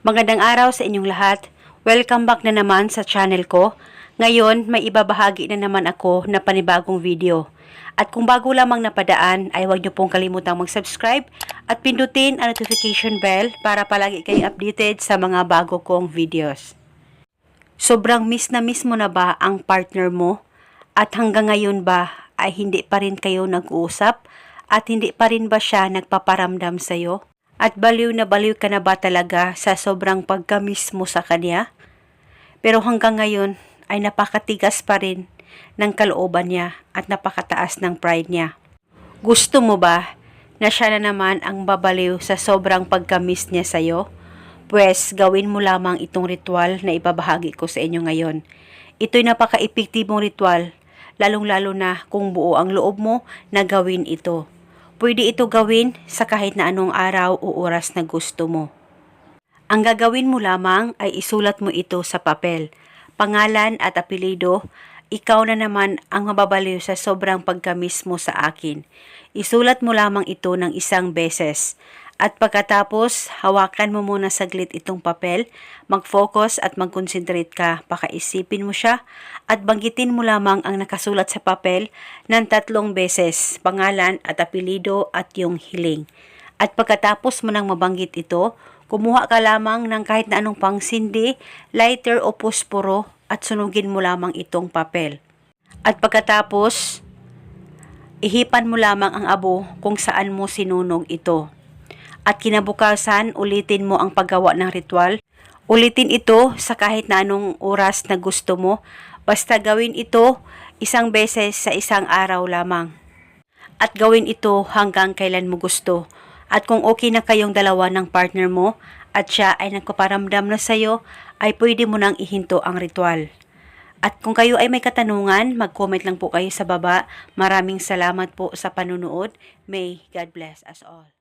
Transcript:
Magandang araw sa inyong lahat. Welcome back na naman sa channel ko. Ngayon, may ibabahagi na naman ako na panibagong video. At kung bago lamang napadaan, ay huwag niyo pong kalimutang mag-subscribe at pindutin ang notification bell para palagi kayong updated sa mga bago kong videos. Sobrang miss na miss mo na ba ang partner mo? At hanggang ngayon ba ay hindi pa rin kayo nag-uusap? At hindi pa rin ba siya nagpaparamdam sa'yo? At baliw na baliw ka na ba talaga sa sobrang pagkamiss mo sa kanya? Pero hanggang ngayon ay napakatigas pa rin ng kalooban niya at napakataas ng pride niya. Gusto mo ba na siya na naman ang babaliw sa sobrang pagkamiss niya sa'yo? Pwes, gawin mo lamang itong ritual na ibabahagi ko sa inyo ngayon. Ito'y napaka-epektibong ritual, lalong-lalo na kung buo ang loob mo na gawin ito. Pwede ito gawin sa kahit na anong araw o oras na gusto mo. Ang gagawin mo lamang ay isulat mo ito sa papel. Pangalan at apelido, ikaw na naman ang mababaliw sa sobrang pagkamis mo sa akin. Isulat mo lamang ito ng isang beses. At pagkatapos, hawakan mo muna saglit itong papel, mag-focus at mag-concentrate ka, pakaisipin mo siya, at banggitin mo lamang ang nakasulat sa papel ng tatlong beses, pangalan at apelido at yung hiling. At pagkatapos mo nang mabanggit ito, kumuha ka lamang ng kahit na anong pangsindi, lighter o posporo at sunugin mo lamang itong papel. At pagkatapos, ihipan mo lamang ang abo kung saan mo sinunog ito. At kinabukasan, ulitin mo ang paggawa ng ritual. Ulitin ito sa kahit na anong oras na gusto mo. Basta gawin ito isang beses sa isang araw lamang. At gawin ito hanggang kailan mo gusto. At kung okay na kayong dalawa ng partner mo at siya ay nagpaparamdam na sa'yo, ay pwede mo nang ihinto ang ritual. At kung kayo ay may katanungan, mag-comment lang po kayo sa baba. Maraming salamat po sa panunood. May God bless us all.